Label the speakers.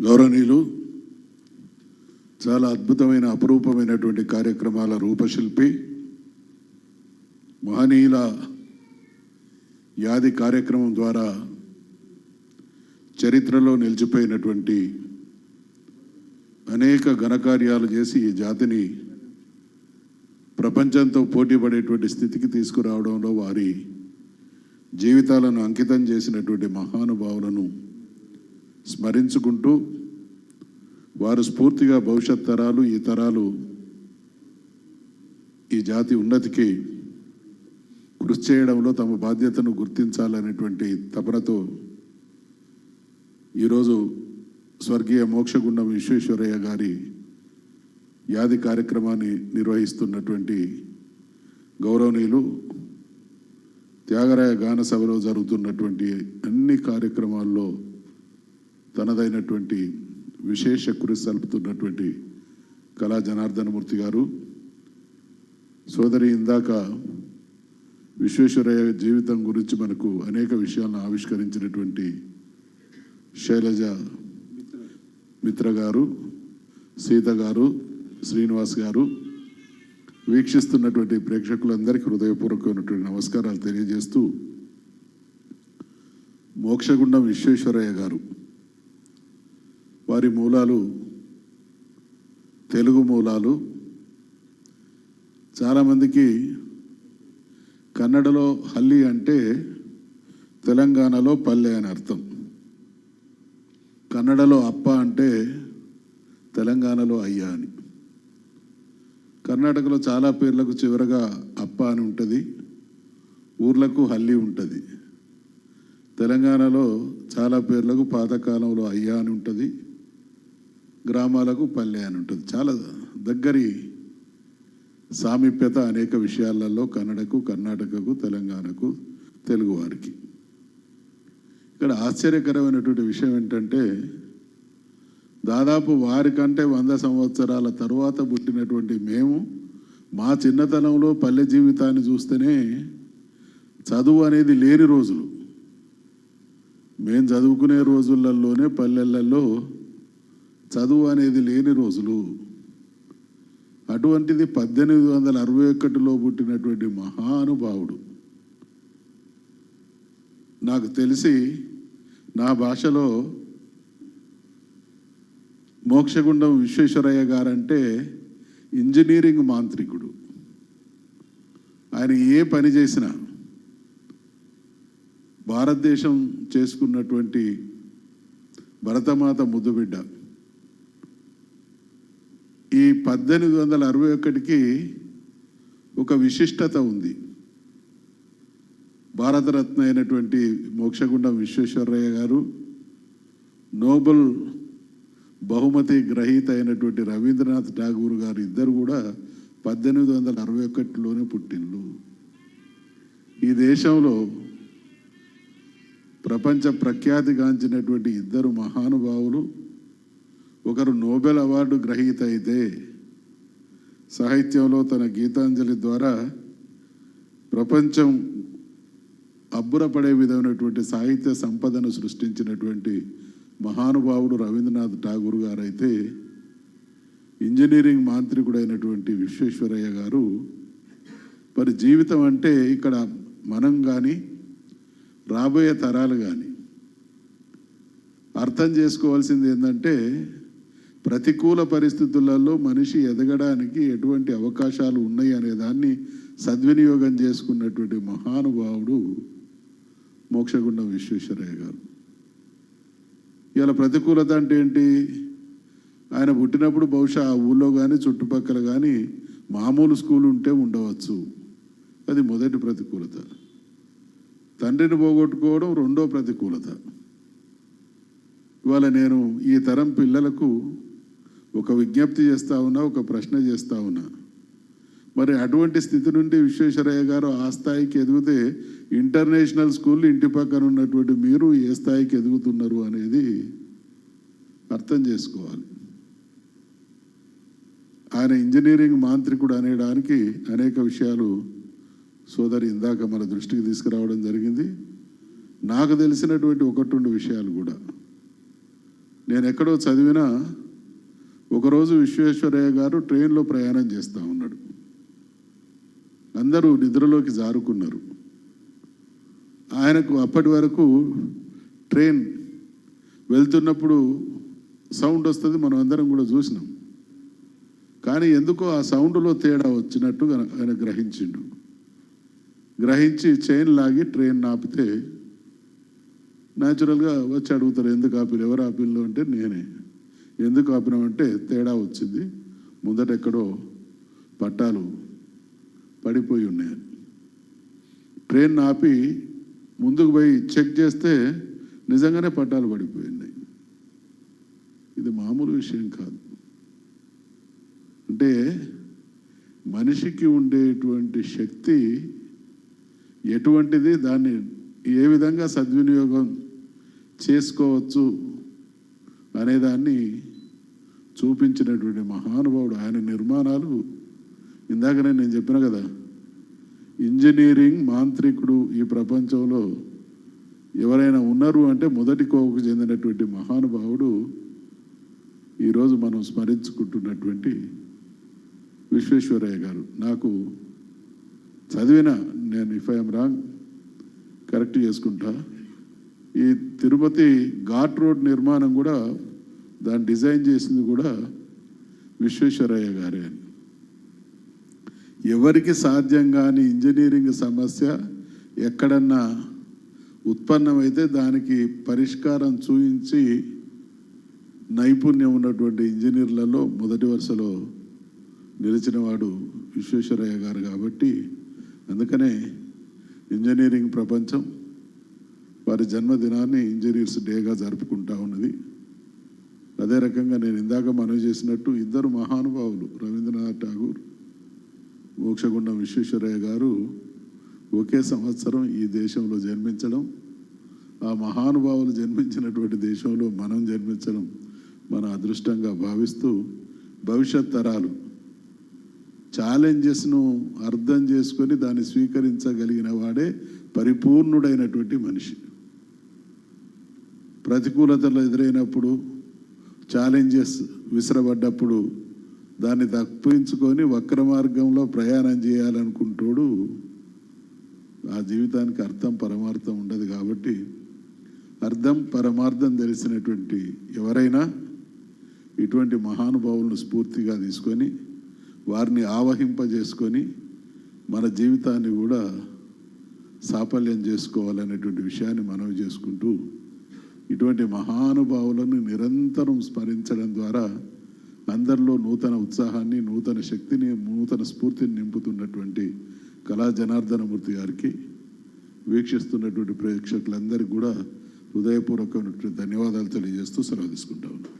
Speaker 1: గౌరవనీయులు చాలా అద్భుతమైన అపురూపమైనటువంటి కార్యక్రమాల రూపశిల్పి మహనీయుల యాది కార్యక్రమం ద్వారా చరిత్రలో నిలిచిపోయినటువంటి అనేక ఘనకార్యాలు చేసి ఈ జాతిని ప్రపంచంతో పోటీపడేటువంటి స్థితికి తీసుకురావడంలో వారి జీవితాలను అంకితం చేసినటువంటి మహానుభావులను స్మరించుకుంటూ వారు స్ఫూర్తిగా భవిష్యత్ తరాలు ఈ తరాలు ఈ జాతి ఉన్నతికి కృషి చేయడంలో తమ బాధ్యతను గుర్తించాలనేటువంటి తపనతో ఈరోజు స్వర్గీయ మోక్షగుండం విశ్వేశ్వరయ్య గారి యాది కార్యక్రమాన్ని నిర్వహిస్తున్నటువంటి గౌరవనీయులు త్యాగరాయ గాన సభలో జరుగుతున్నటువంటి అన్ని కార్యక్రమాల్లో తనదైనటువంటి విశేష కృషి కళా జనార్దనమూర్తి గారు. సోదరి ఇందాక విశ్వేశ్వరయ్య జీవితం గురించి మనకు అనేక విషయాలను ఆవిష్కరించినటువంటి శైలజ మిత్ర గారు సీత గారు శ్రీనివాస్ గారు. వీక్షిస్తున్నటువంటి ప్రేక్షకులందరికీ హృదయపూర్వకమైనటువంటి నమస్కారాలు తెలియజేస్తూ మోక్షగుండం విశ్వేశ్వరయ్య గారు. వారి మూలాలు తెలుగు మూలాలు. చాలామందికి కన్నడలో హల్లి అంటే తెలంగాణలో పల్లె అని అర్థం. కన్నడలో అప్ప అంటే తెలంగాణలో అయ్యా అని. కర్ణాటకలో చాలా పేర్లకు చివరగా అప్ప అని ఉంటుంది. ఊర్లకు హల్లి ఉంటుంది. తెలంగాణలో చాలా పేర్లకు పాతకాలంలో అయ్యా అని ఉంటుంది. గ్రామాలకు పల్లె అని ఉంటుంది. చాలా దగ్గరి సామీప్యత అనేక విషయాలలో కన్నడకు కర్ణాటకకు తెలంగాణకు తెలుగువారికి ఇక్కడ ఆశ్చర్యకరమైనటువంటి విషయం ఏంటంటే దాదాపు వారికంటే వంద సంవత్సరాల తరువాత పుట్టినటువంటి మేము మా చిన్నతనంలో పల్లె జీవితాన్ని చూస్తేనే చదువు అనేది లేని రోజులు. మేము చదువుకునే రోజులలోనే పల్లెలలో చదువు అనేది లేని రోజులు. అటువంటిది పద్దెనిమిది వందల అరవై ఒకటిలో పుట్టినటువంటి మహానుభావుడు. నాకు తెలిసి నా భాషలో మోక్షగుండం విశ్వేశ్వరయ్య గారంటే ఇంజనీరింగ్ మాంత్రికుడు. ఆయన ఏ పని చేసినా భారతదేశం చేసుకున్నటువంటి భరతమాత ముద్దుబిడ్డ. పద్దెనిమిది వందల అరవై ఒకటికి ఒక విశిష్టత ఉంది. భారతరత్న అయినటువంటి మోక్షగుండం విశ్వేశ్వరయ్య గారు నోబెల్ బహుమతి గ్రహీత అయినటువంటి రవీంద్రనాథ్ ఠాగూర్ గారు ఇద్దరు కూడా పద్దెనిమిది వందల అరవై ఒకటిలోనే పుట్టిండ్రు ఈ దేశంలో ప్రపంచ ప్రఖ్యాతిగాంచినటువంటి ఇద్దరు మహానుభావులు ఒకరు నోబెల్ అవార్డు గ్రహీత అయితే సాహిత్యంలో తన గీతాంజలి ద్వారా ప్రపంచం అబ్బురపడే విధమైనటువంటి సాహిత్య సంపదను సృష్టించినటువంటి మహానుభావుడు రవీంద్రనాథ్ ఠాగూర్ గారైతే ఇంజనీరింగ్ మాంత్రికుడైనటువంటి విశ్వేశ్వరయ్య గారు మరి జీవితం అంటే ఇక్కడ మనం కానీ రాబోయే తరాలు కానీ అర్థం చేసుకోవాల్సింది ఏంటంటే ప్రతికూల పరిస్థితులలో మనిషి ఎదగడానికి ఎటువంటి అవకాశాలు ఉన్నాయి అనే దాన్ని సద్వినియోగం చేసుకున్నటువంటి మహానుభావుడు మోక్షగుండం విశ్వేశ్వరయ్య గారు. ఇలా ప్రతికూలత అంటే ఏంటి? ఆయన పుట్టినప్పుడు బహుశా ఆ ఊళ్ళో కానీ చుట్టుపక్కల కానీ మామూలు స్కూల్ ఉంటే ఉండవచ్చు. అది మొదటి ప్రతికూలత. తండ్రిని పోగొట్టుకోవడం రెండో ప్రతికూలత. ఇవాళ నేను ఈ తరం పిల్లలకు ఒక విజ్ఞప్తి చేస్తా ఉన్నా ఒక ప్రశ్న చేస్తా ఉన్నా. మరి అటువంటి స్థితి నుండి విశ్వేశ్వరయ్య గారు ఆ స్థాయికి ఎదిగితే ఇంటర్నేషనల్ స్కూల్ ఇంటి పక్కన ఉన్నటువంటి మీరు ఏ స్థాయికి ఎదుగుతున్నారు అనేది అర్థం చేసుకోవాలి. ఆయన ఇంజనీరింగ్ మాంత్రికుడు అనేడానికి అనేక విషయాలు సోదరి ఇందాక మన దృష్టికి తీసుకురావడం జరిగింది. నాకు తెలిసినటువంటి ఒకటి రెండు విషయాలు కూడా. నేను ఎక్కడో చదివినా ఒకరోజు విశ్వేశ్వరయ్య గారు ట్రైన్లో ప్రయాణం చేస్తూ ఉన్నాడు. అందరూ నిద్రలోకి జారుకున్నారు. ఆయనకు అప్పటి వరకు ట్రైన్ వెళ్తున్నప్పుడు సౌండ్ వస్తుంది మనం అందరం కూడా చూసినాం. కానీ ఎందుకో ఆ సౌండ్లో తేడా వచ్చినట్టు ఆయన గ్రహించిండు. గ్రహించి చైన్ లాగి ట్రైన్ ఆపితే న్యాచురల్గా వచ్చి అడుగుతారు ఎందుకు ఆపిల్ ఎవరు ఆపిల్లు? అంటే నేనే. ఎందుకు ఆపినామంటే తేడా వచ్చింది. ముందట ఎక్కడో పట్టాలు పడిపోయి ఉన్నాయి. ట్రైన్ ఆపి ముందుకు పోయి చెక్ చేస్తే నిజంగానే పట్టాలు పడిపోయినాయి. ఇది మామూలు విషయం కాదు. అంటే మనిషికి ఉండేటువంటి శక్తి ఎటువంటిది? దాన్ని ఏ విధంగా సద్వినియోగం చేసుకోవచ్చు అనేదాన్ని చూపించినటువంటి మహానుభావుడు ఆయన నిర్మాణాలు ఇందాకనే నేను చెప్పిన కదా. ఇంజనీరింగ్ మాంత్రికుడు ఈ ప్రపంచంలో ఎవరైనా ఉన్నారు అంటే మొదటి కోవకు చెందినటువంటి మహానుభావుడు ఈరోజు మనం స్మరించుకుంటున్నటువంటి విశ్వేశ్వరయ్య గారు. నాకు చదివిన నేను ఇఫ్ ఐఎమ్ రాంగ్ కరెక్ట్ చేసుకుంటా. ఈ తిరుపతి ఘాట్ రోడ్ నిర్మాణం కూడా దాన్ని డిజైన్ చేసింది కూడా విశ్వేశ్వరయ్య గారే అని. ఎవరికి సాధ్యం కాని ఇంజనీరింగ్ సమస్య ఎక్కడన్నా ఉత్పన్నమైతే దానికి పరిష్కారం చూపించి నైపుణ్యం ఉన్నటువంటి ఇంజనీర్లలో మొదటి వరుసలో నిలిచినవాడు విశ్వేశ్వరయ్య గారు కాబట్టి అందుకనే ఇంజనీరింగ్ ప్రపంచం వారి జన్మదినాన్ని ఇంజనీర్స్ డేగా జరుపుకుంటా ఉన్నది. అదే రకంగా నేను ఇందాక మనవి చేసినట్టు ఇద్దరు మహానుభావులు రవీంద్రనాథ్ ఠాగూర్ మోక్షగుండం విశ్వేశ్వరయ్య గారు ఒకే సంవత్సరం ఈ దేశంలో జన్మించడం ఆ మహానుభావులు జన్మించినటువంటి దేశంలో మనం జన్మించడం మన అదృష్టంగా భావిస్తూ భవిష్యత్ తరాలు ఛాలెంజెస్ను అర్థం చేసుకొని దాన్ని స్వీకరించగలిగిన వాడే పరిపూర్ణుడైనటువంటి మనిషి. ప్రతికూలతలు ఎదురైనప్పుడు ఛాలెంజెస్ విసిరబడ్డప్పుడు దాన్ని తప్పించుకొని వక్ర మార్గంలో ప్రయాణం చేయాలనుకుంటాడు ఆ జీవితానికి అర్థం పరమార్థం ఉండదు కాబట్టి అర్థం పరమార్థం తెలిసినటువంటి ఎవరైనా ఇటువంటి మహానుభావులను స్ఫూర్తిగా తీసుకొని వారిని ఆవహింపజేసుకొని మన జీవితాన్ని కూడా సాఫల్యం చేసుకోవాలనేటువంటి విషయాన్ని మనవి చేసుకుంటూ ఇటువంటి మహానుభావులను నిరంతరం స్మరించడం ద్వారా అందరిలో నూతన ఉత్సాహాన్ని నూతన శక్తిని నూతన స్ఫూర్తిని నింపుతున్నటువంటి కళా జనార్దనమూర్తి గారికి వీక్షిస్తున్నటువంటి ప్రేక్షకులందరికీ కూడా హృదయపూర్వకమైనటువంటి ధన్యవాదాలు తెలియజేస్తూ సెలవు తీసుకుంటా ఉన్నాను